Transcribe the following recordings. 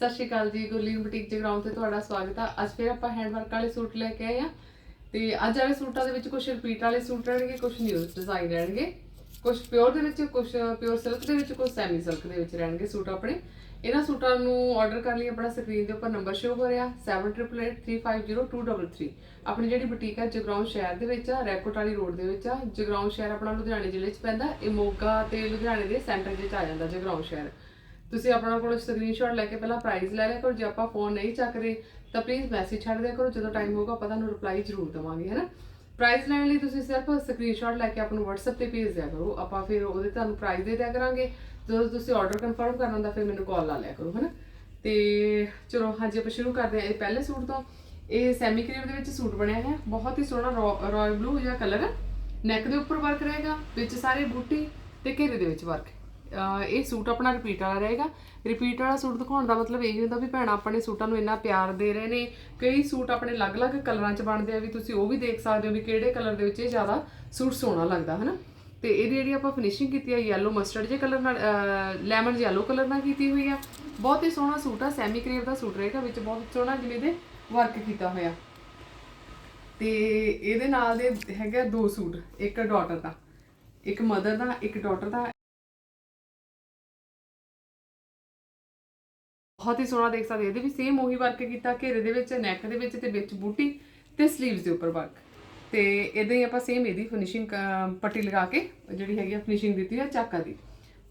ਸਤਿ ਸ਼੍ਰੀ ਅਕਾਲ ਜੀ, ਗੁਰਲੀਨ ਬੁਟੀਕ ਜਗਰਾਉਂ ਤੇ ਤੁਹਾਡਾ ਸਵਾਗਤ ਆ। ਅੱਜ ਫਿਰ ਆਪਾਂ ਹੈਂਡ ਵਰਕ ਵਾਲੇ ਸੂਟ ਲੈ ਕੇ ਆਏ ਆ। ਤੇ ਅੱਜ ਵਾਲੇ ਸੂਟਾਂ ਦੇ ਵਿੱਚ ਕੁਝ ਰਿਪੀਟ ਵਾਲੇ ਸੂਟ ਰਹਿਣਗੇ ਕੁਝ ਨਿਊ ਡਿਜ਼ਾਈਨ ਰਹਿਣਗੇ। ਕੁਝ ਪਿਓਰ ਦੇ ਵਿੱਚ ਕੁਝ ਪਿਓਰ ਸਿਲਕ ਦੇ ਵਿੱਚ ਕੁਝ ਸੈਮੀ ਸਿਲਕ ਦੇ ਵਿੱਚ ਰਹਿਣਗੇ ਸੂਟ ਆਪਣੇ। ਇਹਨਾਂ ਸੂਟਾਂ ਨੂੰ ਆਰਡਰ ਕਰਨ ਲਈ, ਆਪਣਾ ਸਕਰੀਨ ਦੇ ਉੱਪਰ ਨੰਬਰ ਸ਼ੋ ਹੋ ਰਿਹਾ 7883502233 ਆਪਣੀ ਜਿਹੜੀ ਬੁਟੀਕ ਹੈ ਜਗਰਾਉਂ ਸ਼ਹਿਰ ਦੇ ਵਿੱਚ ਆ, ਰੈਕੋਟ ਵਾਲੀ ਰੋਡ ਦੇ ਵਿੱਚ ਆ। ਜਗਰਾਉਂ ਸ਼ਹਿਰ ਆਪਣਾ ਲੁਧਿਆਣੇ ਜ਼ਿਲ੍ਹੇ 'ਚ ਪੈਂਦਾ, ਇਹ ਮੋਗਾ ਤੇ ਲੁਧਿਆਣੇ ਦੇ ਸੈਂਟਰ 'ਚ ਆ ਜਾਂਦਾ ਜਗਰਾਉਂ ਸ਼ਹਿਰ। ਤੁਸੀਂ ਆਪਣਾ ਕੋਲ ਸਕਰੀਨਸ਼ਾਟ ਲੈ ਕੇ ਪਹਿਲਾਂ ਪ੍ਰਾਈਸ ਲੈ ਲਿਆ ਕਰੋ, ਜੇ ਆਪਾਂ ਫੋਨ ਨਹੀਂ ਚੱਕਦੇ, ਤਾਂ ਪਲੀਜ਼ ਮੈਸੇਜ ਛੱਡ ਦਿਆ ਕਰੋ, ਜਦੋਂ ਟਾਈਮ ਹੋਊਗਾ ਆਪਾਂ ਤੁਹਾਨੂੰ ਰਿਪਲਾਈ ਜ਼ਰੂਰ ਦਵਾਂਗੇ, ਹੈਨਾ? ਪ੍ਰਾਈਸ ਲੈਣ ਲਈ ਤੁਸੀਂ ਸਿਰਫ ਸਕਰੀਨਸ਼ਾਟ ਲੈ ਕੇ ਆਪਾਂ ਨੂੰ WhatsApp ਤੇ ਭੇਜ ਦਿਆ ਕਰੋ, ਆਪਾਂ ਫਿਰ ਉਹਦੇ ਤੁਹਾਨੂੰ ਪ੍ਰਾਈਸ ਦੇ ਦਿਆ ਕਰਾਂਗੇ, ਜਦੋਂ ਤੁਸੀਂ ਆਰਡਰ ਕਨਫਰਮ ਕਰਨਾ ਹੁੰਦਾ ਫਿਰ ਮੈਨੂੰ ਕਾਲ ਲਾ ਲਿਆ ਕਰੋ, ਹੈਨਾ? ਤੇ ਚਲੋ, ਹਾਂਜੀ, ਆਪਾਂ ਸ਼ੁਰੂ ਕਰਦੇ ਹਾਂ। ਇਹ ਪਹਿਲੇ ਸੂਟ ਤੋਂ, ਇਹ ਸੈਮੀ ਕਰੀਮ ਦੇ ਵਿੱਚ ਸੂਟ ਬਣਿਆ ਹੈ ਬਹੁਤ ਹੀ ਸੋਹਣਾ ਰਾਇਲ ਬਲੂ ਜਿਹਾ ਕਲਰ ਹੈ ਨੈਕ ਦੇ ਉੱਪਰ ਵਰਕ ਰਹੇਗਾ, ਵਿੱਚ ਸਾਰੇ ਬੂਟੀ ਤੇ ਘੇਰੇ ਦੇ ਵਿੱਚ ਵਰਕ ਇਹ ਸੂਟ ਆਪਣਾ ਰਿਪੀਟ ਵਾਲਾ ਰਹੇਗਾ। ਰਿਪੀਟ ਵਾਲਾ ਸੂਟ ਦਿਖਾਉਣ ਦਾ ਮਤਲਬ ਇਹ ਹੁੰਦਾ ਵੀ ਭੈਣਾਂ ਆਪਣੇ ਸੂਟਾਂ ਨੂੰ ਇੰਨਾ ਪਿਆਰ ਦੇ ਰਹੇ ਨੇ। ਕਈ ਸੂਟ ਆਪਣੇ ਅਲੱਗ-ਅਲੱਗ ਕਲਰਾਂ 'ਚ ਬਣਦੇ ਆ ਵੀ ਤੁਸੀਂ ਉਹ ਵੀ ਦੇਖ ਸਕਦੇ ਹੋ ਵੀ ਕਿਹੜੇ ਕਲਰ ਦੇ ਵਿੱਚ ਇਹ ਜ਼ਿਆਦਾ ਸੂਟ ਸੋਹਣਾ ਲੱਗਦਾ, ਹਨਾ? ਤੇ ਇਹਦੀ ਜਿਹੜੀ ਆਪਾਂ ਫਿਨਿਸ਼ਿੰਗ ਕੀਤੀ ਹੈ ਯੈਲੋ ਮਸਟਰਡ ਜੇ ਕਲਰ ਨਾਲ ਲੈਮਨ ਯੈਲੋ ਕਲਰ ਨਾਲ ਕੀਤੀ ਹੋਈ ਆ। ਬਹੁਤ ਹੀ ਸੋਹਣਾ ਸੂਟ ਆ ਸੈਮੀ ਕਰੇਵ ਦਾ ਸੂਟ ਰਹੇਗਾ, ਵਿੱਚ ਬਹੁਤ ਸੋਹਣਾ ਜਿਵੇਂ ਦੇ ਵਰਕ ਕੀਤਾ ਹੋਇਆ। ਤੇ ਇਹਦੇ ਨਾਲ ਦੇ ਹੈਗਾ ਦੋ ਸੂਟ, ਇੱਕ ਡਾਟਰ ਦਾ, ਇੱਕ ਮਦਰ ਦਾ, ਇੱਕ ਡਾਟਰ ਦਾ। ਬਹੁਤ ਹੀ ਸੋਹਣਾ ਦੇਖ ਸਕਦੇ ਇਹਦੇ ਵੀ ਸੇਮ ਉਹੀ ਵਰਕ ਕੀਤਾ, ਘੇਰੇ ਦੇ ਵਿੱਚ ਨੈਕ ਦੇ ਵਿੱਚ ਤੇ ਵਿੱਚ ਬੂਟੀ ਤੇ ਸਲੀਵਸ ਦੇ ਉੱਪਰ ਵਰਕ ਤੇ ਇਦਾਂ ਹੀ ਆਪਾਂ ਸੇਮ ਇਹਦੀ ਫਿਨਿਸ਼ਿੰਗ ਪੱਟੀ ਲਗਾ ਕੇ, ਜਿਹੜੀ ਹੈਗੀ ਆ ਫਿਨਿਸ਼ਿੰਗ ਦਿੱਤੀ ਹੈ ਚਾਕਾ ਦੀ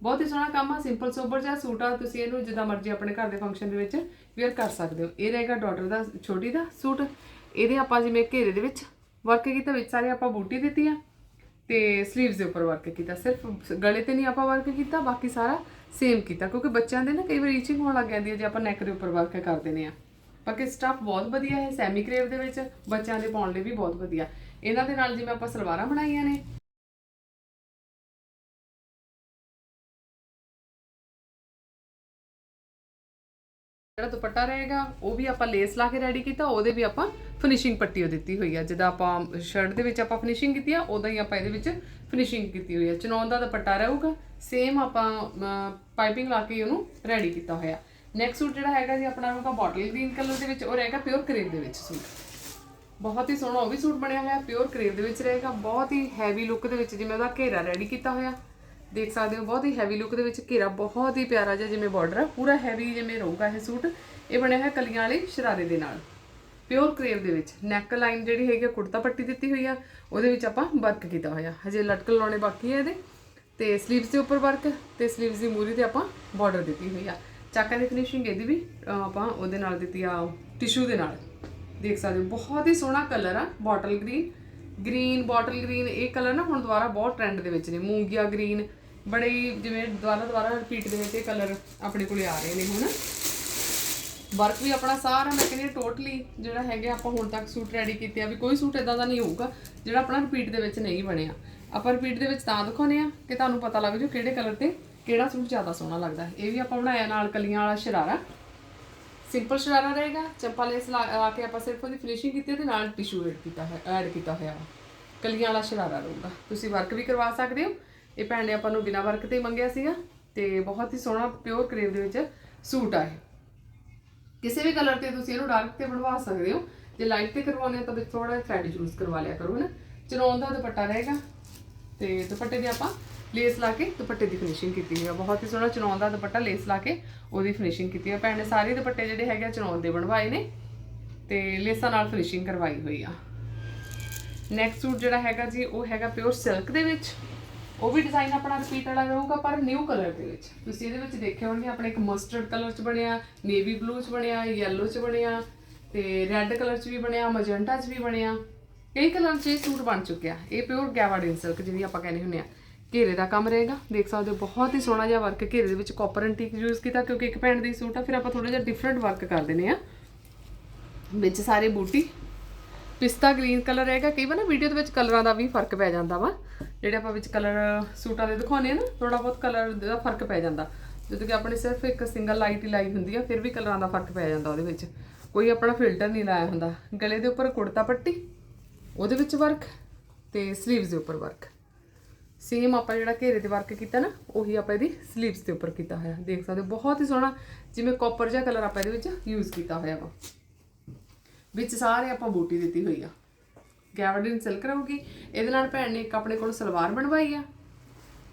ਬਹੁਤ ਹੀ ਸੋਹਣਾ ਕੰਮ ਆ ਸਿੰਪਲ ਸੋਬਰ ਜਿਹਾ ਸੂਟ ਆ। ਤੁਸੀਂ ਇਹਨੂੰ ਜਿੱਦਾਂ ਮਰਜ਼ੀ ਆਪਣੇ ਘਰ ਦੇ ਫੰਕਸ਼ਨ ਦੇ ਵਿੱਚ ਵੇਅਰ ਕਰ ਸਕਦੇ ਹੋ। ਇਹ ਰਹੇਗਾ ਡਾਟਰ ਦਾ, ਛੋਟੀ ਦਾ ਸੂਟ। ਇਹਦੇ ਆਪਾਂ ਜਿਵੇਂ ਘੇਰੇ ਦੇ ਵਿੱਚ ਵਰਕ ਕੀਤਾ, ਵਿੱਚ ਸਾਰੇ ਆਪਾਂ ਬੂਟੀ ਦਿੱਤੀ ਆ। ਤੇ ਸਲੀਵਸ ਦੇ ਉੱਪਰ ਵਰਕ ਕੀਤਾ। ਸਿਰਫ ਗਲੇ ਤੇ ਨਹੀਂ ਆਪਾਂ ਵਰਕ ਕੀਤਾ, ਬਾਕੀ ਸਾਰਾ ਸੇਮ ਕੀਤਾ, ਕਿਉਂਕਿ ਬੱਚਿਆਂ ਦੇ ਨਾ ਕਈ ਵਾਰ ਰੀਚਿੰਗ ਹੋਣ ਲੱਗ ਜਾਂਦੀ ਹੈ ਜੇ ਆਪਾਂ ਨੈਕ ਦੇ ਉੱਪਰ ਵਰਕ ਕਰ ਦਿੰਦੇ ਆ ਬਾਕੀ ਸਟਫ ਬਹੁਤ ਵਧੀਆ ਹੈ ਸੈਮੀ ਕਰੇਵ ਦੇ ਵਿੱਚ ਬੱਚਿਆਂ ਦੇ ਪਾਉਣ ਲਈ ਵੀ ਬਹੁਤ ਵਧੀਆ। ਇਹਨਾਂ ਦੇ ਨਾਲ ਜਿਵੇਂ ਆਪਾਂ ਸਲਵਾਰਾਂ ਬਣਾਈਆਂ ਨੇ ਜਿਹੜਾ ਦੁਪੱਟਾ ਰਹੇਗਾ, ਉਹ ਵੀ ਆਪਾਂ ਲੇਸ ਲਾ ਕੇ ਰੈਡੀ ਕੀਤਾ, ਉਹਦੇ ਵੀ ਆਪਾਂ ਫਿਨਿਸ਼ਿੰਗ ਪੱਟੀ ਉਹ ਦਿੱਤੀ ਹੋਈ ਆ। ਜਿੱਦਾਂ ਆਪਾਂ ਸ਼ਰਟ ਦੇ ਵਿੱਚ ਆਪਾਂ ਫਿਨਿਸ਼ਿੰਗ ਕੀਤੀ ਆ ਉਦਾਂ ਹੀ ਆਪਾਂ ਇਹਦੇ ਵਿੱਚ ਫਿਨਿਸ਼ਿੰਗ ਕੀਤੀ ਹੋਈ ਆ। ਚਨੌਨ ਦਾ ਦੁਪੱਟਾ ਰਹੂਗਾ ਸੇਮ ਆਪਾਂ ਪਾਈਪਿੰਗ ਲਾ ਕੇ ਉਹਨੂੰ ਰੈਡੀ ਕੀਤਾ ਹੋਇਆ। ਨੈਕਸਟ ਸੂਟ ਜਿਹੜਾ ਹੈਗਾ ਜੀ, ਆਪਣਾ ਰਹੂਗਾ ਬੋਟਲ ਗ੍ਰੀਨ ਕਲਰ ਦੇ ਵਿੱਚ, ਉਹ ਰਹੇਗਾ ਪਿਓਰ ਕਰੇਪ ਦੇ ਵਿੱਚ ਸੂਟ। ਬਹੁਤ ਹੀ ਸੋਹਣਾ ਉਹ ਵੀ ਸੂਟ ਬਣਿਆ ਹੋਇਆ ਪਿਓਰ ਕਰੇਪ ਦੇ ਵਿੱਚ ਰਹੇਗਾ। ਬਹੁਤ ਹੀ ਹੈਵੀ ਲੁੱਕ ਦੇ ਵਿੱਚ ਜਿਵੇਂ ਉਹਦਾ ਘੇਰਾ ਰੈਡੀ ਕੀਤਾ ਹੋਇਆ। ਦੇਖ ਸਕਦੇ ਹੋ ਬਹੁਤ ਹੀ ਹੈਵੀ ਲੁੱਕ ਦੇ ਵਿੱਚ ਘੇਰਾ ਬਹੁਤ ਹੀ ਪਿਆਰਾ ਜਿਹਾ ਜਿਵੇਂ ਬਾਰਡਰ ਆ ਪੂਰਾ ਹੈਵੀ ਜਿਵੇਂ ਰਹੂਗਾ ਇਹ ਸੂਟ ਇਹ ਬਣਿਆ ਹੈ ਕਲੀਆਂ ਵਾਲੇ ਸ਼ਰਾਰੇ ਦੇ ਨਾਲ। ਪਿਓਰ ਕਰੇਵ ਦੇ ਵਿੱਚ ਨੈਕ ਲਾਈਨ ਜਿਹੜੀ ਹੈਗੀ ਆ, ਕੁੜਤਾ ਪੱਟੀ ਦਿੱਤੀ ਹੋਈ ਆ ਉਹਦੇ ਵਿੱਚ ਆਪਾਂ ਵਰਕ ਕੀਤਾ ਹੋਇਆ। ਹਜੇ ਲਟਕਣ ਲਾਉਣੇ ਬਾਕੀ ਹੈ ਇਹਦੇ। ਤੇ ਸਲੀਵਸ ਦੇ ਉੱਪਰ ਵਰਕ ਤੇ ਸਲੀਵਸ ਦੀ ਮੂਰੀ ਤੇ ਆਪਾਂ ਬਾਰਡਰ ਦਿੱਤੀ ਹੋਈ ਆ। ਚਾਕਾਂ ਦੀ ਫਿਨਿਸ਼ਿੰਗ ਇਹਦੀ ਵੀ ਆਪਾਂ ਉਹਦੇ ਨਾਲ ਦਿੱਤੀ ਆ ਟਿਸ਼ੂ ਦੇ ਨਾਲ। ਦੇਖ ਸਕਦੇ ਹੋ ਬਹੁਤ ਹੀ ਸੋਹਣਾ ਕਲਰ ਆ bottle green green bottle green ਇਹ ਕਲਰ ਨਾ ਹੁਣ ਦੁਬਾਰਾ ਬਹੁਤ ਟ੍ਰੈਂਡ ਦੇ ਵਿੱਚ ਨੇ। ਮੂੰਗੀਆ ਗ੍ਰੀਨ ਬੜੇ ਹੀ ਜਿਵੇਂ ਦੁਬਾਰਾ ਦੁਬਾਰਾ ਰਿਪੀਟ ਦੇ ਵਿੱਚ ਇਹ ਕਲਰ ਆਪਣੇ ਕੋਲੇ ਆ ਰਹੇ ਨੇ ਹੁਣ। ਵਰਕ ਵੀ ਆਪਣਾ ਸਾਰਾ ਮੈਂ ਕਹਿੰਦੀ ਟੋਟਲੀ ਜਿਹੜਾ ਹੈਗਾ ਆਪਾਂ ਹੁਣ ਤੱਕ ਸੂਟ ਰੈਡੀ ਕੀਤੇ ਆ, ਵੀ ਕੋਈ ਸੂਟ ਇਦਾਂ ਦਾ ਨਹੀਂ ਹੋਊਗਾ, ਜਿਹੜਾ ਆਪਣਾ ਰਿਪੀਟ ਦੇ ਵਿੱਚ ਨਹੀਂ ਬਣਿਆ। ਆਪਾਂ ਰਿਪੀਟ ਦੇ ਵਿੱਚ ਤਾਂ ਦਿਖਾਉਨੇ ਆ ਕਿ ਤੁਹਾਨੂੰ ਪਤਾ ਲੱਗ ਜੂ ਕਿਹੜੇ ਕਲਰ ਤੇ ਕਿਹੜਾ ਸੂਟ ਜ਼ਿਆਦਾ ਸੋਹਣਾ ਲੱਗਦਾ ਇਹ ਵੀ ਆਪਾਂ ਬਣਾਇਆ ਨਾਲ ਕਲੀਆਂ ਵਾਲਾ ਸ਼ਰਾਰਾ। ਸਿੰਪਲ ਸ਼ਰਾਰਾ ਰਹੇਗਾ, ਚੱਪਾ ਲੇਸ ਲਾ ਲਾ ਕੇ ਆਪਾਂ ਸਿਰਫ ਉਹਦੀ ਫਿਨਿਸ਼ਿੰਗ ਕੀਤੀ ਤੇ ਨਾਲ ਟਿਸ਼ੂ ਐਡ ਕੀਤਾ ਹੈ ਐਡ ਕੀਤਾ ਹੋਇਆ ਵਾ। ਕਲੀਆਂ ਵਾਲਾ ਸ਼ਰਾਰਾ ਰਹੂਗਾ। ਤੁਸੀਂ ਵਰਕ ਵੀ ਕਰਵਾ ਸਕਦੇ ਹੋ ਇਹ ਭੈਣ ਨੇ ਆਪਾਂ ਨੂੰ ਬਿਨਾ ਵਰਕ ਤੇ ਮੰਗਿਆ ਸੀਗਾ ਤੇ ਬਹੁਤ ਹੀ ਸੋਹਣਾ ਪਿਓਰ ਕਰੇਵ ਦੇ ਵਿੱਚ ਸੂਟ ਆ ਇਹ। ਕਿਸੇ ਵੀ ਕਲਰ ਤੇ ਤੁਸੀਂ ਇਹਨੂੰ ਡਾਰਕ ਤੇ ਬਣਵਾ ਸਕਦੇ ਹੋ। ਜੇ ਲਾਈਟ ਤੇ ਕਰਵਾਉਣੇ ਹੋ ਤਾਂ ਵਿੱਚ ਥੋੜਾ ਥ੍ਰੈਡ ਯੂਜ਼ ਕਰਵਾ ਲਿਆ ਕਰੋ ਨਾ? ਚਨੌਨ ਦਾ ਦੁਪੱਟਾ ਰਹੇਗਾ। ਤੇ ਦੁਪੱਟੇ ਦੇ ਆਪਾਂ ਲੇਸ ਲਾ ਕੇ ਦੁਪੱਟੇ ਦੀ ਫਿਨਿਸ਼ਿੰਗ ਕੀਤੀ ਹੋਈ ਆ। ਬਹੁਤ ਹੀ ਸੋਹਣਾ ਚਨੌਨ ਦਾ ਦੁਪੱਟਾ ਲੇਸ ਲਾ ਕੇ ਉਹਦੀ ਫਿਨਿਸ਼ਿੰਗ ਕੀਤੀ ਆ। ਭੈਣ ਨੇ ਸਾਰੇ ਦੁਪੱਟੇ ਜਿਹੜੇ ਹੈਗੇ ਆ ਚਨੌਨ ਦੇ ਬਣਵਾਏ ਨੇ ਤੇ ਲੇਸਾਂ ਨਾਲ ਫਿਨਿਸ਼ਿੰਗ ਕਰਵਾਈ ਹੋਈ ਆ। ਨੈਕਸਟ ਸੂਟ ਜਿਹੜਾ ਹੈਗਾ ਜੀ, ਉਹ ਹੈਗਾ ਪਿਓਰ ਸਿਲਕ ਦੇ ਵਿੱਚ। ਉਹ ਵੀ ਡਿਜ਼ਾਈਨ ਆਪਣਾ ਰਿਪੀਟ ਵਾਲਾ ਰਹੂਗਾ, ਪਰ ਨਿਊ ਕਲਰ ਦੇ ਵਿੱਚ। ਤੁਸੀਂ ਇਹਦੇ ਵਿੱਚ ਦੇਖਿਆ ਹੋਣਗੇ ਆਪਣੇ ਇੱਕ ਮਸਟਰਡ ਕਲਰ ਚ ਬਣਿਆ ਨੇਵੀ ਬਲੂ ਚ ਬਣਿਆ ਯੈਲੋ ਚ ਬਣਿਆ, ਤੇ ਰੈੱਡ ਕਲਰ ਚ ਵੀ ਬਣਿਆ ਮਜੈਂਟਾ ਚ ਵੀ ਬਣਿਆ। ਕਈ ਕਲਰ ਚ ਇਹ ਸੂਟ ਬਣ ਚੁੱਕਿਆ। ਇਹ ਪਿਓਰ ਗੈਵਾਡੀਨ ਸਿਲਕ ਜਿਹਦੀ ਆਪਾਂ ਕਹਿੰਦੇ ਹੁੰਦੇ ਆ। ਘੇਰੇ ਦਾ ਕੰਮ ਰਹੇਗਾ। ਦੇਖ ਸਕਦੇ ਹੋ, ਬਹੁਤ ਹੀ ਸੋਹਣਾ ਜਿਹਾ ਵਰਕ ਘੇਰੇ ਦੇ ਵਿੱਚ ਕਾਪਰ ਐਂਟੀਕ ਯੂਜ਼ ਕੀਤਾ, ਕਿਉਂਕਿ ਇੱਕ ਭੈਣ ਦੀ ਸੂਟ ਆ, ਫਿਰ ਆਪਾਂ ਥੋੜਾ ਜਿਹਾ ਡਿਫਰੈਂਟ ਵਰਕ ਕਰ ਦਿੰਦੇ ਆ। ਵਿੱਚ ਸਾਰੇ ਬੂਟੀ ਪਿਸਤਾ ਗ੍ਰੀਨ ਕਲਰ ਰਹੇਗਾ ਕਈ ਵਾਰ ਨਾ ਵੀਡੀਓ ਦੇ ਵਿੱਚ ਕਲਰਾਂ ਦਾ ਵੀ ਫ਼ਰਕ ਪੈ ਜਾਂਦਾ ਵਾ। ਜਿਹੜੇ ਆਪਾਂ ਵਿੱਚ ਕਲਰ ਸੂਟਾਂ ਦੇ ਦਿਖਾਉਂਦੇ ਆ ਨਾ ਥੋੜਾ ਬਹੁਤ ਕਲਰ ਦਾ ਫ਼ਰਕ ਪੈ ਜਾਂਦਾ। ਜਦੋਂ ਕਿ ਆਪਣੇ ਸਿਰਫ ਇੱਕ ਸਿੰਗਲ ਲਾਈਟ ਹੀ ਲਾਈ ਹੁੰਦੀ ਆ, ਫਿਰ ਵੀ ਕਲਰਾਂ ਦਾ ਫ਼ਰਕ ਪੈ ਜਾਂਦਾ ਉਹਦੇ ਵਿੱਚ। ਕੋਈ ਆਪਣਾ ਫਿਲਟਰ ਨਹੀਂ ਲਾਇਆ ਹੁੰਦਾ। ਗਲੇ ਦੇ ਉੱਪਰ ਕੁੜਤਾ ਪੱਟੀ, ਉਹਦੇ ਵਿੱਚ ਵਰਕ ਤੇ ਸਲੀਵਸ ਦੇ ਉੱਪਰ ਵਰਕ ਸੇਮ ਆਪਾਂ ਜਿਹੜਾ ਘੇਰੇ ਤੇ ਵਰਕ ਕੀਤਾ ਨਾ, ਉਹੀ ਆਪਾਂ ਇਹਦੀ ਸਲੀਵਸ ਦੇ ਉੱਪਰ ਕੀਤਾ ਹੋਇਆ। ਦੇਖ ਸਕਦੇ ਹੋ, ਬਹੁਤ ਹੀ ਸੋਹਣਾ ਜਿਵੇਂ ਕਾਪਰ ਜਿਹਾ ਕਲਰ ਆਪਾਂ ਇਹਦੇ ਵਿੱਚ ਯੂਜ਼ ਕੀਤਾ ਹੋਇਆ ਵਾ। ਵਿੱਚ ਸਾਰੇ ਆਪਾਂ ਬੂਟੀ ਦਿੱਤੀ ਹੋਈ ਆ। ਗੈਵਰਡਿਨ ਸਿਲਕ ਰਹੂਗੀ। ਇਹਦੇ ਨਾਲ ਭੈਣ ਨੇ ਇੱਕ ਆਪਣੇ ਕੋਲ ਸਲਵਾਰ ਬਣਵਾਈ ਆ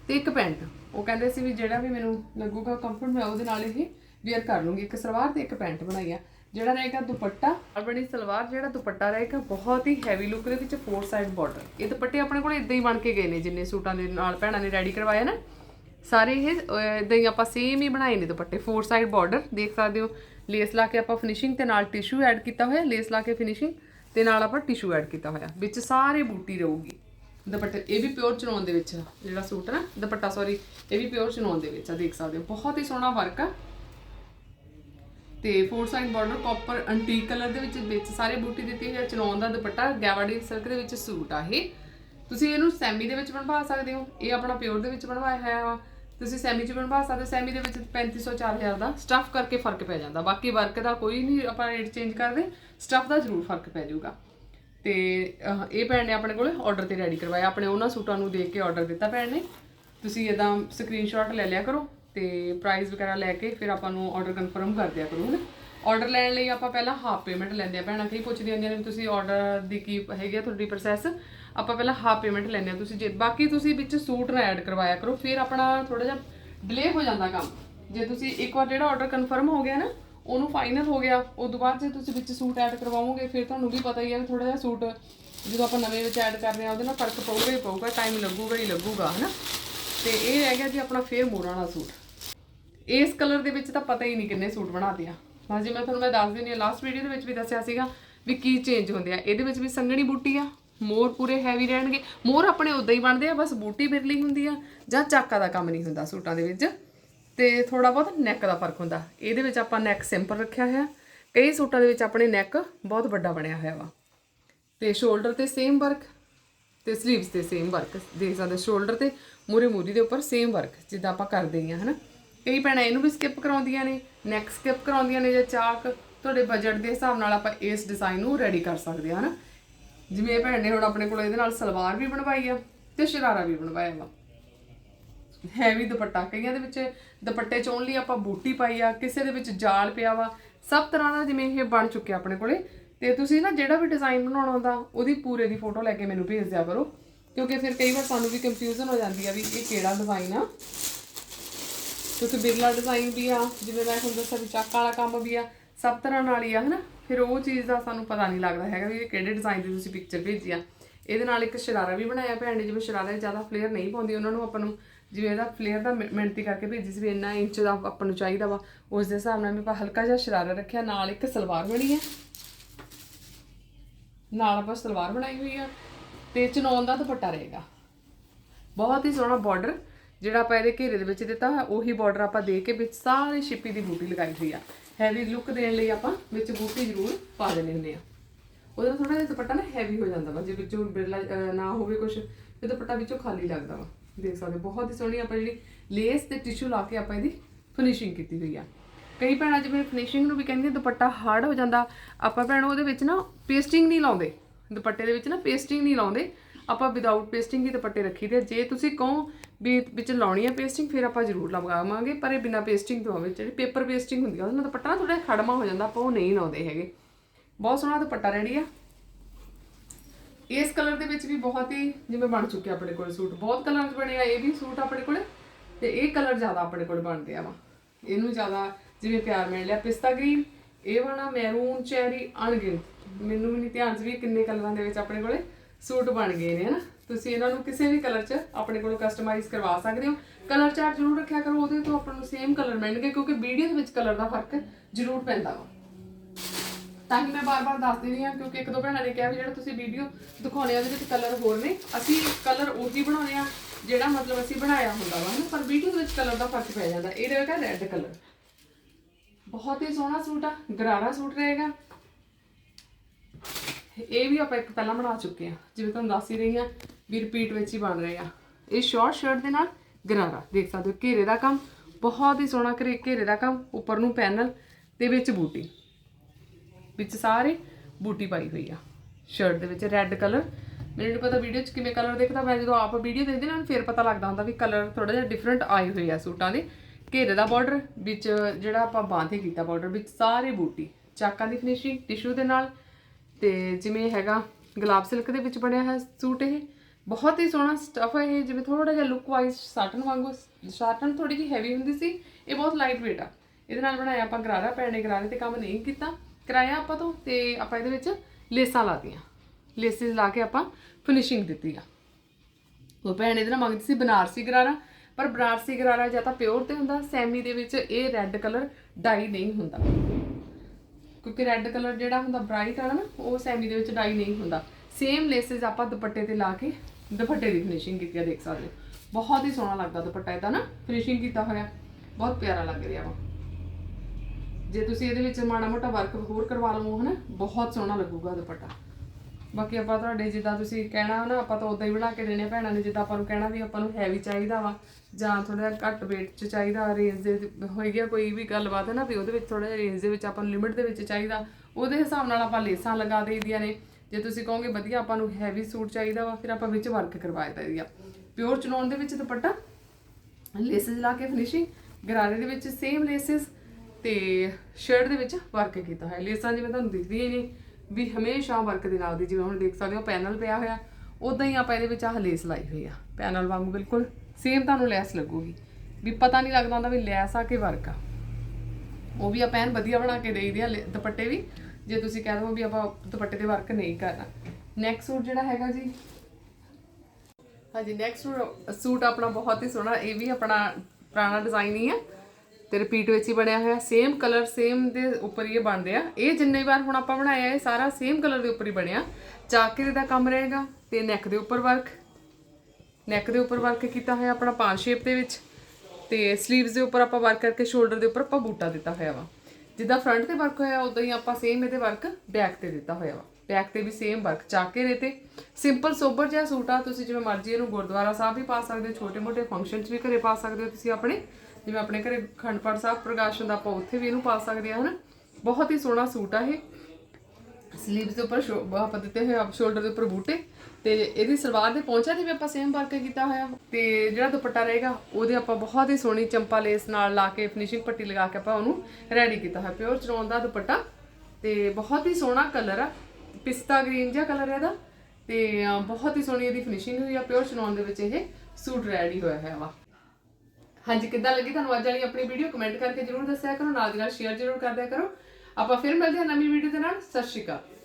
ਤੇ ਇੱਕ ਪੈਂਟ। ਉਹ ਕਹਿੰਦੇ ਸੀ ਵੀ ਜਿਹੜਾ ਵੀ ਮੈਨੂੰ ਲੱਗੂਗਾ ਕੰਫਰਟ ਮੈਂ ਉਹਦੇ ਨਾਲ ਇਹ ਵੇਅਰ ਕਰ ਲੂੰਗੀ। ਇੱਕ ਸਲਵਾਰ ਤੇ ਇੱਕ ਪੈਂਟ ਬਣਾਈ ਆ। ਜਿਹੜਾ ਰਹੇਗਾ ਦੁਪੱਟਾ। ਔਰ ਬਣੀ ਸਲਵਾਰ, ਜਿਹੜਾ ਦੁਪੱਟਾ ਰਹੇਗਾ, ਬਹੁਤ ਹੀ ਹੈਵੀ ਲੁੱਕ ਦੇ ਵਿੱਚ ਫੋਰ ਸਾਈਡ ਬਾਰਡਰ ਇਹ ਦੁਪੱਟੇ ਆਪਣੇ ਕੋਲ ਇਦਾਂ ਹੀ ਬਣ ਕੇ ਗਏ ਨੇ, ਜਿੰਨੇ ਸੂਟਾਂ ਦੇ ਨਾਲ ਭੈਣਾਂ ਨੇ ਰੈਡੀ ਕਰਵਾਇਆ ਨਾ। ਸਾਰੇ ਇਹ ਇਦਾਂ ਹੀ ਆਪਾਂ ਸੇਮ ਹੀ ਬਣਾਏ ਨੇ ਦੁਪੱਟੇ। ਫੋਰ ਸਾਈਡ ਬਾਰਡਰ ਦੇਖ ਸਕਦੇ ਹੋ। ਲੇਸ ਲਾ ਕੇ ਆਪਾਂ ਫਿਨਿਸ਼ਿੰਗ ਤੇ ਨਾਲ ਟਿਸ਼ੂ ਐਡ ਕੀਤਾ ਹੋਇਆ ਲੇਸ ਲਾ ਕੇ ਫਿਨਿਸ਼ਿੰਗ ਤੇ ਨਾਲ ਆਪਾਂ ਟਿਸ਼ੂ ਐਡ ਕੀਤਾ ਹੋਇਆ। ਵਿੱਚ ਸਾਰੇ ਬੂਟੀ ਰਹੂਗੀ। ਦੁਪੱਟੇ, ਇਹ ਵੀ ਪਿਓਰ ਚਨੌਨ ਦੇ ਵਿੱਚ, ਜਿਹੜਾ ਸੂਟ ਨਾ, ਦੁਪੱਟਾ ਸੌਰੀ ਇਹ ਵੀ ਪਿਓਰ ਚਨੌਨ ਦੇ ਵਿੱਚ ਆ, ਦੇਖ ਸਕਦੇ ਹੋ। ਬਹੁਤ ਹੀ ਸੋਹਣਾ ਵਰਕ ਆ। ਤੇ four side border copper antique colour ਦੇ ਵਿੱਚ ਵਿੱਚ ਸਾਰੇ ਬੂਟੀ ਦਿੱਤੀ ਹੋਈ ਹੈ ਚਨੌਨ ਦਾ ਦੁਪੱਟਾ, ਗੈਵਾਡੀ ਸਿਲਕ ਦੇ ਵਿੱਚ ਸੂਟ ਆ ਇਹ। ਤੁਸੀਂ ਇਹਨੂੰ ਸੈਮੀ ਦੇ ਵਿੱਚ ਬਣਵਾ ਸਕਦੇ ਹੋ। ਇਹ ਆਪਣਾ ਪਿਓਰ ਦੇ ਵਿੱਚ ਬਣਵਾਇਆ ਹੋਇਆ ਵਾ। ਤੁਸੀਂ ਸੈਮੀ ਚ ਬਣਵਾ ਸਕਦੇ ਹੋ ਸੈਮੀ ਦੇ ਵਿੱਚ 3500 4000 ਦਾ ਸਟਫ ਕਰਕੇ ਫ਼ਰਕ ਪੈ ਜਾਂਦਾ। ਬਾਕੀ ਵਰਕ ਦਾ ਕੋਈ ਨਹੀਂ ਆਪਾਂ ਰੇਟ ਚੇਂਜ ਕਰਦੇ ਸਟਫ ਦਾ ਜ਼ਰੂਰ ਫ਼ਰਕ ਪੈ ਜਾਊਗਾ। ਤੇ ਇਹ ਭੈਣ ਨੇ ਆਪਣੇ ਕੋਲ ਆਰਡਰ ਤੇ ਰੈਡੀ ਕਰਵਾਇਆ। ਆਪਣੇ ਉਹਨਾਂ ਸੂਟਾਂ ਨੂੰ ਦੇਖ ਕੇ ਆਰਡਰ ਦਿੱਤਾ ਭੈਣ ਨੇ। ਤੁਸੀਂ ਇਹਦਾ ਸਕਰੀਨਸ਼ਾਟ ਲੈ ਲਿਆ ਕਰੋ ਤੇ ਪ੍ਰਾਈਸ ਵਗੈਰਾ ਲੈ ਕੇ ਫਿਰ ਆਪਾਂ ਨੂੰ ਆਰਡਰ ਕਨਫਰਮ ਕਰ ਦਿਆ ਕਰੋ, ਹਨਾ? ਆਰਡਰ ਲੈਣ ਲਈ ਆਪਾਂ ਪਹਿਲਾਂ ਹਾਫ ਪੇਮੈਂਟ ਲੈਂਦੇ ਆ ਭੈਣਾਂ, ਕਈ ਪੁੱਛਦੀਆਂ ਹੁੰਦੀਆਂ ਨੇ ਤੁਸੀਂ ਆਰਡਰ ਦੀ ਕੀ ਹੈਗੀ ਆ ਤੁਹਾਡੀ ਪ੍ਰੋਸੈਸ ਆਪਾਂ ਪਹਿਲਾਂ ਹਾਫ ਪੇਮੈਂਟ ਲੈਂਦੇ ਆ ਤੁਸੀਂ ਜੇ, ਬਾਕੀ ਤੁਸੀਂ ਵਿੱਚ ਸੂਟ ਨਾ ਐਡ ਕਰਵਾਇਆ ਕਰੋ, ਫਿਰ ਆਪਣਾ ਥੋੜਾ ਜਿਹਾ ਡਿਲੇ ਹੋ ਜਾਂਦਾ ਕੰਮ। ਜੇ ਤੁਸੀਂ ਇੱਕ ਵਾਰ ਜਿਹੜਾ ਆਰਡਰ ਕਨਫਰਮ ਹੋ ਗਿਆ ਨਾ, ਉਹਨੂੰ ਫਾਈਨਲ ਹੋ ਗਿਆ ਉਸ ਤੋਂ ਬਾਅਦ ਜੇ ਤੁਸੀਂ ਵਿੱਚ ਸੂਟ ਐਡ ਕਰਵਾਓਗੇ, ਫਿਰ ਤੁਹਾਨੂੰ ਵੀ ਪਤਾ ਹੀ ਹੈ ਥੋੜਾ ਜਿਹਾ ਸੂਟ ਜਦੋਂ ਆਪਾਂ ਨਵੇਂ ਵਿੱਚ ਐਡ ਕਰਦੇ ਆ ਉਹਦੇ ਨਾਲ ਫ਼ਰਕ ਪਊਗਾ ਹੀ ਪਊਗਾ ਟਾਈਮ ਲੱਗੂਗਾ ਹੀ ਲੱਗੂਗਾ, ਹਨਾ? ਤੇ ਇਹ ਰਹਿ ਗਿਆ ਜੀ ਆਪਣਾ ਫੇਰ ਮੋਰਾਂ ਵਾਲਾ ਸੂਟ। ਇਸ ਕਲਰ ਦੇ ਵਿੱਚ ਤਾਂ ਪਤਾ ਹੀ ਨਹੀਂ ਕਿੰਨੇ ਸੂਟ ਬਣਾ ਆ। ਹਾਂਜੀ, ਮੈਂ ਤੁਹਾਨੂੰ ਮੈਂ ਦੱਸ ਦਿੰਦੀ ਹਾਂ ਲਾਸਟ ਵੀਡੀਓ ਦੇ ਵਿੱਚ ਵੀ ਦੱਸਿਆ ਸੀਗਾ ਵੀ ਕੀ ਚੇਂਜ ਹੁੰਦੇ ਆ। ਇਹਦੇ ਵਿੱਚ ਵੀ ਸੰਘਣੀ ਬੂਟੀ ਆ ਮੋਰ ਪੂਰੇ ਹੈਵੀ ਰਹਿਣਗੇ। ਮੋਰ ਆਪਣੇ ਉਦਾਂ ਹੀ ਬਣਦੇ ਆ, ਬਸ ਬੂਟੀ ਬਿਰਲੀ ਹੁੰਦੀ ਆ, ਜਾਂ ਚਾਕਾ ਦਾ ਕੰਮ ਨਹੀਂ ਹੁੰਦਾ ਸੂਟਾਂ ਦੇ ਵਿੱਚ। ਤੇ ਥੋੜਾ ਬਹੁਤ ਨੈਕ ਦਾ ਫ਼ਰਕ ਹੁੰਦਾ। ਇਹਦੇ ਵਿੱਚ ਆਪਾਂ ਨੈਕ ਸਿੰਪਲ ਰੱਖਿਆ ਹੋਇਆ। ਕਈ ਸੂਟਾਂ ਦੇ ਵਿੱਚ ਆਪਣੇ ਨੈਕ ਬਹੁਤ ਵੱਡਾ ਬਣਿਆ ਹੋਇਆ ਵਾ। ਤੇ ਸ਼ੋਲਡਰ ਤੇ ਸੇਮ ਵਰਕ ਤੇ 슬ੀਵਸ ਤੇ ਸੇਮ ਵਰਕ ਦੇਖ ਸਕਦੇ ਸ਼ੋਲਡਰ ਤੇ ਮੂਰੇ ਮੂਰੀ ਦੇ ਉੱਪਰ ਸੇਮ ਵਰਕ ਜਿੱਦਾਂ ਆਪਾਂ ਕਰਦੇ ਹੀ ਆ, ਹਨਾ। ਕਈ ਭੈਣਾਂ ਇਹਨੂੰ ਵੀ ਸਕਿਪ ਕਰਾਉਂਦੀਆਂ ਨੇ ਨੈਕ ਸਕਿਪ ਕਰਾਉਂਦੀਆਂ ਨੇ ਜਾਂ ਚਾਕ। ਤੁਹਾਡੇ ਬਜਟ ਦੇ ਹਿਸਾਬ ਨਾਲ ਆਪਾਂ ਇਸ ਡਿਜ਼ਾਈਨ ਨੂੰ ਰੈਡੀ ਕਰ ਸਕਦੇ ਆ, ਹਨਾ। ਜਿਵੇਂ ਇਹ ਭੈਣ ਨੇ ਹੁਣ ਆਪਣੇ ਕੋਲ ਇਹਦੇ ਨਾਲ ਸਲਵਾਰ ਵੀ ਬਣਵਾਈ ਆ ਤੇ ਸ਼ਰਾਰਾ ਵੀ ਬਣਵਾਇਆ ਵਾ। ਹੈਵੀ ਦੁਪੱਟਾ। ਕਈਆਂ ਦੇ ਵਿੱਚ ਦੁਪੱਟੇ ਚ ਲਈ ਆਪਾਂ ਬੂਟੀ ਪਾਈ ਆ, ਕਿਸੇ ਦੇ ਵਿੱਚ ਜਾਲ ਪਿਆ ਵਾ। ਸਭ ਤਰ੍ਹਾਂ ਦਾ ਜਿਵੇਂ ਇਹ ਬਣ ਚੁੱਕਿਆ ਆਪਣੇ ਕੋਲੇ। ਤੇ ਤੁਸੀਂ ਨਾ ਜਿਹੜਾ ਵੀ ਡਿਜ਼ਾਈਨ ਬਣਾਉਣਾ ਹੁੰਦਾ, ਉਹਦੀ ਪੂਰੇ ਦੀ ਫੋਟੋ ਲੈ ਕੇ ਮੈਨੂੰ ਭੇਜ ਦਿਆ ਕਰੋ। ਕਿਉਂਕਿ ਫਿਰ ਕਈ ਵਾਰ ਸਾਨੂੰ ਵੀ ਕਨਫਿਊਜ਼ਨ ਹੋ ਜਾਂਦੀ ਆ ਵੀ ਇਹ ਕਿਹੜਾ ਡਿਜ਼ਾਈਨ ਆ। ਕਿਉਂਕਿ ਬਿਰਲਾ ਡਿਜ਼ਾਈਨ ਵੀ ਆ, ਜਿਵੇਂ ਮੈਂ ਤੁਹਾਨੂੰ ਦੱਸਿਆ ਵੀ ਚੱਕ ਵਾਲਾ ਕੰਮ ਵੀ ਆ, ਸਭ ਤਰ੍ਹਾਂ ਨਾਲ ਹੀ ਆ, ਹਨਾ? ਫਿਰ ਉਹ ਚੀਜ਼ ਦਾ ਸਾਨੂੰ ਪਤਾ ਨਹੀਂ ਲੱਗਦਾ ਹੈਗਾ ਵੀ ਇਹ ਕਿਹੜੇ ਡਿਜ਼ਾਈਨ ਦੀ ਤੁਸੀਂ ਪਿਕਚਰ ਭੇਜੀ ਆ। ਇਹਦੇ ਨਾਲ ਇੱਕ ਸ਼ਰਾਰਾ ਵੀ ਬਣਾਇਆ ਭੈਣ ਨੇ ਜਿਵੇਂ ਸ਼ਰਾਰਾ ਜ਼ਿਆਦਾ ਫਲੇਅਰ ਨਹੀਂ ਪਾਉਂਦੀ, ਉਹਨਾਂ ਨੂੰ ਆਪਾਂ ਨੂੰ ਜਿਵੇਂ ਇਹਦਾ ਫਲੇਅਰ ਦਾ ਮਿਹਨਤੀ ਕਰਕੇ ਭੇਜੀ ਸੀ ਵੀ ਇੰਨਾ ਇੰਚ ਦਾ ਆਪਾਂ ਨੂੰ ਚਾਹੀਦਾ ਵਾ। ਉਸ ਦੇ ਹਿਸਾਬ ਨਾਲ ਮੈਂ ਆਪਾਂ ਹਲਕਾ ਜਿਹਾ ਸ਼ਰਾਰਾ ਰੱਖਿਆ, ਨਾਲ ਇੱਕ ਸਲਵਾਰ ਬਣੀ ਹੈ ਨਾਲ ਆਪਾਂ ਸਲਵਾਰ ਬਣਾਈ ਹੋਈ ਆ ਤੇ ਚਨੌਨ ਦਾ ਦੁਪੱਟਾ ਰਹੇਗਾ। ਬਹੁਤ ਹੀ ਸੋਹਣਾ ਬਾਰਡਰ ਜਿਹੜਾ ਆਪਾਂ ਇਹਦੇ ਘੇਰੇ ਦੇ ਵਿੱਚ ਦਿੱਤਾ ਹੋਇਆ, ਉਹੀ ਬਾਰਡਰ ਆਪਾਂ ਦੇ ਕੇ ਵਿੱਚ ਸਾਰੇ ਸ਼ਿੱਪੀ ਦੀ ਬੂਟੀ ਲਗਾਈ ਹੋਈ ਆ। ਹੈਵੀ ਲੁੱਕ ਦੇਣ ਲਈ ਆਪਾਂ ਵਿੱਚ ਬੂਟੇ ਜ਼ਰੂਰ ਪਾ ਦੇਣੀ ਹੁੰਦੇ ਆ। ਉਹਦਾ ਥੋੜਾ ਜਿਹਾ ਦੁਪੱਟਾ ਨਾ ਹੈਵੀ ਹੋ ਜਾਂਦਾ ਵਾ ਜੇ ਵਿੱਚੋਂ ਬਿਰਲਾ ਨਾ ਹੋਵੇ ਕੁਝ ਤੇ ਦੁਪੱਟਾ ਵਿੱਚੋਂ ਖਾਲੀ ਲੱਗਦਾ ਵਾ। ਦੇਖ ਸਕਦੇ ਹੋ, ਬਹੁਤ ਹੀ ਸੋਹਣੀ ਆਪਾਂ ਜਿਹੜੀ ਲੇਸ ਤੇ ਟਿਸ਼ੂ ਲਾ ਕੇ ਆਪਾਂ ਇਹਦੀ ਫਿਨਿਸ਼ਿੰਗ ਕੀਤੀ ਹੋਈ ਆ। ਕਈ ਭੈਣਾਂ ਜਿਵੇਂ ਫਿਨਿਸ਼ਿੰਗ ਨੂੰ ਵੀ ਕਹਿੰਦੀਆਂ ਦੁਪੱਟਾ ਹਾਰਡ ਹੋ ਜਾਂਦਾ। ਆਪਾਂ ਭੈਣ ਉਹਦੇ ਵਿੱਚ ਨਾ ਪੇਸਟਿੰਗ ਨਹੀਂ ਲਾਉਂਦੇ। ਦੁਪੱਟੇ ਦੇ ਵਿੱਚ ਨਾ ਪੇਸਟਿੰਗ ਨਹੀਂ ਲਾਉਂਦੇ। ਆਪਾਂ ਵਿਦਆਊਟ ਪੇਸਟਿੰਗ ਹੀ ਦੁਪੱਟੇ ਰੱਖੀ ਦੇ ਜੇ ਤੁਸੀਂ ਕਹੋ ਵੀ ਵਿੱਚ ਲਾਉਣੀ ਹੈ ਪੇਸਟਿੰਗ ਫਿਰ ਆਪਾਂ ਜ਼ਰੂਰ ਲਗਾਵਾਂਗੇ। ਪਰ ਇਹ ਬਿਨਾ ਪੇਸਟਿੰਗ ਤੋਂ ਹੋਵੇ ਜਿਹੜੀ ਪੇਪਰ ਪੇਸਟਿੰਗ ਹੁੰਦੀ ਆ, ਉਹਦੇ ਦੁਪੱਟਾ ਨਾ ਥੋੜਾ ਖੜਮਾ ਹੋ ਜਾਂਦਾ, ਆਪਾਂ ਉਹ ਨਹੀਂ ਲਾਉਂਦੇ ਹੈਗੇ। ਬਹੁਤ ਸੋਹਣਾ ਦੁਪੱਟਾ ਰੈਡੀ ਆ। ਇਸ ਕਲਰ ਦੇ ਵਿੱਚ ਵੀ ਬਹੁਤ ਹੀ ਜਿਵੇਂ ਬਣ ਚੁੱਕਿਆ ਆਪਣੇ ਕੋਲ ਸੂਟ। ਬਹੁਤ ਕਲਰ ਬਣੇ ਆ, ਇਹ ਵੀ ਸੂਟ ਆਪਣੇ ਕੋਲ। ਤੇ ਇਹ ਕਲਰ ਜ਼ਿਆਦਾ ਆਪਣੇ ਕੋਲ ਬਣਦੇ ਆ ਵਾ। ਇਹਨੂੰ ਜ਼ਿਆਦਾ ਜਿਵੇਂ ਪਿਆਰ ਮਿਲ ਲਿਆ ਪਿਸਤਾ ਗ੍ਰੀਨ, ਇਹ ਵਾਲਾ ਮੈਰੂਨ ਚੈਰੀ ਅਣਗਿਣਤ। ਮੈਨੂੰ ਵੀ ਨਹੀਂ ਧਿਆਨ 'ਚ ਵੀ ਕਿੰਨੇ ਕਲਰਾਂ ਦੇ ਵਿੱਚ ਆਪਣੇ ਕੋਲੇ ਸੂਟ ਬਣ ਗਏ ਨੇ, ਹਨਾ? ਤੁਸੀਂ ਇਹਨਾਂ ਨੂੰ ਕਿਸੇ ਵੀ ਕਲਰ 'ਚ ਆਪਣੇ ਕੋਲੋਂ ਕਸਟਮਾਈਜ਼ ਕਰਵਾ ਸਕਦੇ ਹੋ। ਕਲਰ ਚਾਰਟ ਜ਼ਰੂਰ ਰੱਖਿਆ ਕਰੋ, ਉਹਦੇ ਤੋਂ ਆਪਾਂ ਨੂੰ ਸੇਮ ਕਲਰ ਮਿਲਣਗੇ, ਕਿਉਂਕਿ ਵੀਡੀਓ ਦੇ ਵਿੱਚ ਕਲਰ ਦਾ ਫ਼ਰਕ ਜ਼ਰੂਰ ਪੈਂਦਾ ਵਾ। ਤਾਂ ਹੀ ਮੈਂ ਬਾਰ-ਬਾਰ ਦੱਸ ਦਿੰਦੀ ਹਾਂ, ਕਿਉਂਕਿ ਇੱਕ ਦੋ ਭੈਣਾਂ ਨੇ ਕਿਹਾ ਵੀ ਜਿਹੜਾ ਤੁਸੀਂ ਵੀਡੀਓ ਦਿਖਾਉਣੇ ਆ, ਉਹਦੇ ਵਿੱਚ ਕਲਰ ਹੋਰ ਨੇ। ਅਸੀਂ ਕਲਰ ਉਹੀ ਬਣਾਉਂਦੇ ਆ, ਜਿਹੜਾ ਮਤਲਬ ਅਸੀਂ ਬਣਾਇਆ ਹੁੰਦਾ ਵਾ ਹਨਾ ਪਰ ਵੀਡੀਓ ਦੇ ਵਿੱਚ ਕਲਰ ਦਾ ਫ਼ਰਕ ਪੈ ਜਾਂਦਾ। ਇਹ ਰਹੇਗਾ ਰੈੱਡ ਕਲਰ ਬਹੁਤ ਹੀ ਸੋਹਣਾ ਸੂਟ ਆ, ਗਰਾਰਾ ਸੂਟ ਰਹੇਗਾ। ਇਹ ਵੀ ਆਪਾਂ ਇੱਕ ਪਹਿਲਾਂ ਬਣਾ ਚੁੱਕੇ ਆ ਜਿਵੇਂ ਤੁਹਾਨੂੰ ਦੱਸ ਹੀ ਰਹੀ ਆ ਵੀ ਰਿਪੀਟ ਵਿੱਚ ਹੀ ਬਣ ਰਹੇ ਆ। ਇਹ ਸ਼ਾਰਟ ਸ਼ਰਟ ਦੇ ਨਾਲ ਗਰਾਰਾ, ਦੇਖ ਸਕਦੇ ਹੋ, ਘੇਰੇ ਦਾ ਕੰਮ, ਬਹੁਤ ਹੀ ਸੋਹਣਾ ਘਰੇ ਘੇਰੇ ਦਾ ਕੰਮ, ਉੱਪਰ ਨੂੰ ਪੈਨਲ ਤੇ ਵਿੱਚ ਬੂਟੀ। ਵਿੱਚ ਸਾਰੇ ਬੂਟੀ ਪਾਈ ਹੋਈ ਆ। ਸ਼ਰਟ ਦੇ ਵਿੱਚ ਰੈੱਡ ਕਲਰ ਮੈਨੂੰ ਨਹੀਂ ਪਤਾ ਵੀਡੀਓ 'ਚ ਕਿਵੇਂ ਕਲਰ ਦੇਖਦਾ, ਮੈਂ ਜਦੋਂ ਆਪ ਵੀਡੀਓ ਦੇਖਦੇ ਨਾ, ਫਿਰ ਪਤਾ ਲੱਗਦਾ ਹੁੰਦਾ ਵੀ ਕਲਰ ਥੋੜਾ ਜਿਹਾ ਡਿਫਰੈਂਟ ਆਏ ਹੋਏ ਆ ਸੂਟਾਂ ਦੇ। ਘੇਰੇ ਦਾ ਬਾਰਡਰ ਵਿੱਚ ਜਿਹੜਾ ਆਪਾਂ ਬਾਂਧੇ ਕੀਤਾ ਬਾਰਡਰ ਵਿੱਚ ਸਾਰੇ ਬੂਟੀ। ਚਾਕਾਂ ਦੀ ਫਿਨਿਸ਼ਿੰਗ ਟਿਸ਼ੂ ਦੇ ਨਾਲ ਤੇ ਜਿਵੇਂ ਹੈਗਾ, ਗੁਲਾਬ ਸਿਲਕ ਦੇ ਵਿੱਚ ਬਣਿਆ ਹੈ ਸੂਟ ਇਹ, ਬਹੁਤ ਹੀ ਸੋਹਣਾ ਸਟਫ ਹੈ ਇਹ, ਜਿਵੇਂ ਥੋੜਾ ਜਿਹਾ ਲੁੱਕ ਵਾਈਜ਼ ਸਾਟਨ ਵਾਂਗੂ ਸਾਟਨ ਥੋੜੀ ਜਿਹੀ ਹੈਵੀ ਹੁੰਦੀ ਸੀ, ਇਹ ਬਹੁਤ ਲਾਈਟ weight ਆ। ਇਹਦੇ ਨਾਲ ਬਣਾਇਆ ਆਪਾਂ ਗਰਾਰਾ ਪੈਣੇ ਗਰਾਰੇ ਤੇ ਕੰਮ ਨਹੀਂ ਕੀਤਾ। ਕਰਾਇਆ ਆਪਾਂ ਤੋਂ ਤੇ ਆਪਾਂ ਇਹਦੇ ਵਿੱਚ ਲੇਸਾਂ ਲਾਤੀਆਂ। ਲੇਸਿਸ ਲਾ ਕੇ ਆਪਾਂ ਫਿਨਿਸ਼ਿੰਗ ਦਿੱਤੀ ਆ। ਉਹ ਭੈਣ ਇਹਦੇ ਨਾਲ ਮੰਗਦੀ ਸੀ ਬਨਾਰਸੀ ਗਰਾਰਾ, ਪਰ ਬਨਾਰਸੀ ਗਰਾਰਾ ਜਾਂ ਤਾਂ ਪਿਓਰ ਤੇ ਹੁੰਦਾ, ਸੈਮੀ ਦੇ ਵਿੱਚ ਇਹ ਰੈੱਡ ਕਲਰ ਡਾਈ ਨਹੀਂ ਹੁੰਦਾ। ਕਿਉਂਕਿ ਰੈੱਡ ਕਲਰ ਜਿਹੜਾ ਹੁੰਦਾ ਬ੍ਰਾਈਟ ਵਾਲਾ ਨਾ, ਉਹ ਸੈਮੀ ਦੇ ਵਿੱਚ ਡਾਈ ਨਹੀਂ ਹੁੰਦਾ। ਸੇਮ ਲੇਸਿਸ ਆਪਾਂ ਦੁਪੱਟੇ ਤੇ ਲਾ ਕੇ ਦੁਪੱਟੇ ਦੀ ਫਿਨਿਸ਼ਿੰਗ ਕੀਤੀ ਆ, ਦੇਖ ਸਕਦੇ ਹੋ। ਬਹੁਤ ਹੀ ਸੋਹਣਾ ਲੱਗਦਾ ਦੁਪੱਟਾ ਇਹਦਾ ਨਾ ਫਿਨਿਸ਼ਿੰਗ ਕੀਤਾ ਹੋਇਆ। ਬਹੁਤ ਪਿਆਰਾ ਲੱਗ ਰਿਹਾ ਵਾ। ਜੇ ਤੁਸੀਂ ਇਹਦੇ ਵਿੱਚ ਮਾੜਾ ਮੋਟਾ ਵਰਕ ਹੋਰ ਕਰਵਾ ਲਵੋ, ਹਨਾ, ਬਹੁਤ ਸੋਹਣਾ ਲੱਗੂਗਾ ਦੁਪੱਟਾ। ਬਾਕੀ ਆਪਾਂ ਤੁਹਾਡੇ ਜਿੱਦਾਂ ਤੁਸੀਂ ਕਹਿਣਾ ਨਾ, ਆਪਾਂ ਤਾਂ ਉਦਾਂ ਹੀ ਬਣਾ ਕੇ ਦੇਣੇ ਆ ਭੈਣਾਂ ਨੇ, ਜਿੱਦਾਂ ਆਪਾਂ ਨੂੰ ਕਹਿਣਾ ਵੀ ਆਪਾਂ ਨੂੰ ਹੈਵੀ ਚਾਹੀਦਾ ਵਾ, ਜਾਂ ਥੋੜਾ ਜਿਹਾ ਘੱਟ weight ਚ ਚਾਹੀਦਾ ਰੇਂਜ ਦੇ ਹੋਈ ਗਿਆ ਕੋਈ ਵੀ ਗੱਲਬਾਤ ਹੈ ਨਾ ਵੀ ਉਹਦੇ ਵਿੱਚ ਥੋੜਾ ਜਿਹਾ ਰੇਂਜ ਦੇ ਵਿੱਚ ਆਪਾਂ ਨੂੰ ਲਿਮਿਟ ਦੇ ਵਿੱਚ ਚਾਹੀਦਾ, ਉਹਦੇ ਹਿਸਾਬ ਨਾਲ ਆਪਾਂ ਲੇਸਾਂ ਲਗਾ ਦੇਈਦੀਆਂ ਨੇ। ਜੇ ਤੁਸੀਂ ਕਹੋਗੇ ਵਧੀਆ ਆਪਾਂ ਨੂੰ ਹੈਵੀ ਸੂਟ ਚਾਹੀਦਾ ਵਾ, ਫਿਰ ਆਪਾਂ ਵਿੱਚ ਵਰਕ ਕਰਵਾ ਦਿੱਤਾ ਪਿਓਰ ਚਨੌਨ ਦੇ ਵਿੱਚ ਦੁਪੱਟਾ ਲੇਸਿਸ ਲਾ ਕੇ ਫਿਨਿਸ਼ਿੰਗ ਗਰਾਰੇ ਦੇ ਵਿੱਚ ਸੇਮ ਲੇਸਿਸ ਤੇ ਸ਼ਰਟ ਦੇ ਵਿੱਚ ਵਰਕ ਕੀਤਾ ਹੋਇਆ। ਲੇਸਾਂ ਜਿਵੇਂ ਤੁਹਾਨੂੰ ਦਿਖਦੀ ਹੀ ਨੇ ਵੀ ਹਮੇਸ਼ਾ ਵਰਕ ਦੇ ਨਾਲ ਦੀ, ਜਿਵੇਂ ਹੁਣ ਦੇਖ ਸਕਦੇ ਹੋ ਪੈਨਲ ਪਿਆ ਹੋਇਆ ਉਦਾਂ ਹੀ ਆਪਾਂ ਇਹਦੇ ਵਿੱਚ ਆਹ ਲੇਸ ਲਾਈ ਹੋਈ ਆ। ਪੈਨਲ ਵਾਂਗੂ ਬਿਲਕੁਲ ਸੇਮ ਤੁਹਾਨੂੰ ਲੈਸ ਲੱਗੂਗੀ। ਵੀ ਪਤਾ ਨਹੀਂ ਲੱਗਦਾ ਹੁੰਦਾ ਵੀ ਲੈਸ ਆ ਕੇ ਵਰਕ ਆ। ਉਹ ਵੀ ਆਪਾਂ ਐਨ ਵਧੀਆ ਬਣਾ ਕੇ ਦੇਈਦੇ ਆ, ਲੇ- ਦੁਪੱਟੇ ਵੀ। ਜੇ ਤੁਸੀਂ ਕਹਿ ਦੋ ਵੀ ਆਪਾਂ ਦੁਪੱਟੇ ਤੇ ਵਰਕ ਨਹੀਂ ਕਰਨਾ। ਨੈਕਸਟ ਸੂਟ ਜਿਹੜਾ ਹੈਗਾ ਜੀ। ਹਾਂਜੀ ਨੈਕਸਟ ਸੂਟ ਆਪਣਾ ਬਹੁਤ ਹੀ ਸੋਹਣਾ, ਇਹ ਵੀ ਆਪਣਾ ਪੁਰਾਣਾ ਡਿਜ਼ਾਈਨ ਹੀ ਹੈ ਤੇ ਰਿਪੀਟ ਵਿੱਚ ਹੀ ਬਣਿਆ ਹੋਇਆ ਸੇਮ ਕਲਰ ਸੇਮ ਦੇ ਉੱਪਰ ਹੀ ਇਹ ਬਣਦੇ ਆ। ਇਹ ਜਿੰਨੇ ਵਾਰ ਹੁਣ ਆਪਾਂ ਬਣਾਇਆ, ਇਹ ਸਾਰਾ ਸੇਮ ਕਲਰ ਦੇ ਉੱਪਰ ਹੀ ਬਣਿਆ। ਚਾਕੇ ਦਾ ਕੰਮ ਰਹੇਗਾ ਤੇ ਨੈਕ ਦੇ ਉੱਪਰ ਵਰਕ ਨੈਕ ਦੇ ਉੱਪਰ ਵਰਕ ਕੀਤਾ ਹੋਇਆ ਆਪਣਾ ਪਾਨ ਸ਼ੇਪ ਦੇ ਵਿੱਚ ਤੇ ਸਲੀਵਸ ਦੇ ਉੱਪਰ ਆਪਾਂ ਵਰਕ ਕਰਕੇ ਸ਼ੋਲਡਰ ਦੇ ਉੱਪਰ ਆਪਾਂ ਬੂਟਾ ਦਿੱਤਾ ਹੋਇਆ ਵਾ। ਜਿੱਦਾਂ ਫਰੰਟ ਤੇ ਵਰਕ ਹੋਇਆ, ਉਦਾਂ ਹੀ ਆਪਾਂ ਸੇਮ ਇਹਦੇ ਵਰਕ ਬੈਕ ਤੇ ਦਿੱਤਾ ਹੋਇਆ ਵਾ। ਬੈਕ ਤੇ ਵੀ ਸੇਮ ਵਰਕ ਚਾਕੇ ਦੇ ਤੇ। ਸਿੰਪਲ ਸੋਬਰ ਜਿਹਾ ਸੂਟ ਆ, ਤੁਸੀਂ ਜਿਵੇਂ ਮਰਜ਼ੀ ਇਹਨੂੰ ਗੁਰਦੁਆਰਾ ਸਾਹਿਬ ਵੀ ਪਾ ਸਕਦੇ ਹੋ ਛੋਟੇ ਮੋਟੇ ਫੰਕਸ਼ਨ 'ਚ ਵੀ ਘਰੇ ਪਾ ਸਕਦੇ ਹੋ ਤੁਸੀਂ ਆਪਣੇ। ਜਿਵੇਂ ਆਪਣੇ ਘਰੇ ਖੰਡ ਪਾਠ ਸਾਹਿਬ ਪ੍ਰਕਾਸ਼ ਹੁੰਦਾ ਆਪਾਂ ਉੱਥੇ ਵੀ ਇਹਨੂੰ ਪਾ ਸਕਦੇ ਹਾਂ, ਹਨਾ? ਬਹੁਤ ਹੀ ਸੋਹਣਾ ਸੂਟ ਆ ਇਹ। ਸਲੀਵਸ ਦੇ ਉੱਪਰ ਆਪਾਂ ਦਿੱਤੇ ਹੋਏ ਆ, ਸ਼ੋਲਡਰ ਦੇ ਉੱਪਰ ਬੂਟੇ। ਤੇ ਇਹਦੀ ਸਲਵਾਰ ਦੇ ਪਹੁੰਚਾ ਤੇ ਵੀ ਆਪਾਂ ਸੇਮ ਵਰਕ ਕੀਤਾ ਹੋਇਆ। ਤੇ ਜਿਹੜਾ ਦੁਪੱਟਾ ਰਹੇਗਾ, ਉਹਦੇ ਆਪਾਂ ਬਹੁਤ ਹੀ ਸੋਹਣੀ ਚੰਪਾ ਲੇਸ ਨਾਲ ਲਾ ਕੇ ਫਿਨਿਸ਼ਿੰਗ ਪੱਟੀ ਲਗਾ ਕੇ ਆਪਾਂ ਉਹਨੂੰ ਰੈਡੀ ਕੀਤਾ ਹੋਇਆ। ਪਿਓਰ ਚਰੋਨ ਦਾ ਦੁਪੱਟਾ। ਤੇ ਬਹੁਤ ਹੀ ਸੋਹਣਾ ਕਲਰ ਆ। ਪਿਸਤਾ ਗ੍ਰੀਨ ਜਿਹਾ ਕਲਰ ਇਹਦਾ। ਤੇ ਬਹੁਤ ਹੀ ਸੋਹਣੀ ਇਹਦੀ ਫਿਨਿਸ਼ਿੰਗ ਹੋਈ ਆ। ਪਿਓਰ ਚਰੋਨ ਦੇ ਵਿੱਚ ਇਹ ਸੂਟ ਰੈਡੀ ਹੋਇਆ ਹੈ ਵਾ। ਹਾਂਜੀ, ਕਿੱਦਾਂ ਲੱਗੀ ਤੁਹਾਨੂੰ ਅੱਜ ਵਾਲੀ ਆਪਣੀ ਵੀਡੀਓ ਕਮੈਂਟ ਕਰਕੇ ਜਰੂਰ ਦੱਸਿਆ ਕਰੋ, ਨਾਲ ਦੀ ਨਾਲ ਸ਼ੇਅਰ ਜਰੂਰ ਕਰ ਕਰੋ। ਆਪਾਂ ਫਿਰ ਮਿਲਦੇ ਹਾਂ ਨਵੀਂ ਵੀਡੀਓ ਦੇ ਨਾਲ। ਸਤਿ ਸ਼੍ਰੀ ਅਕਾਲ।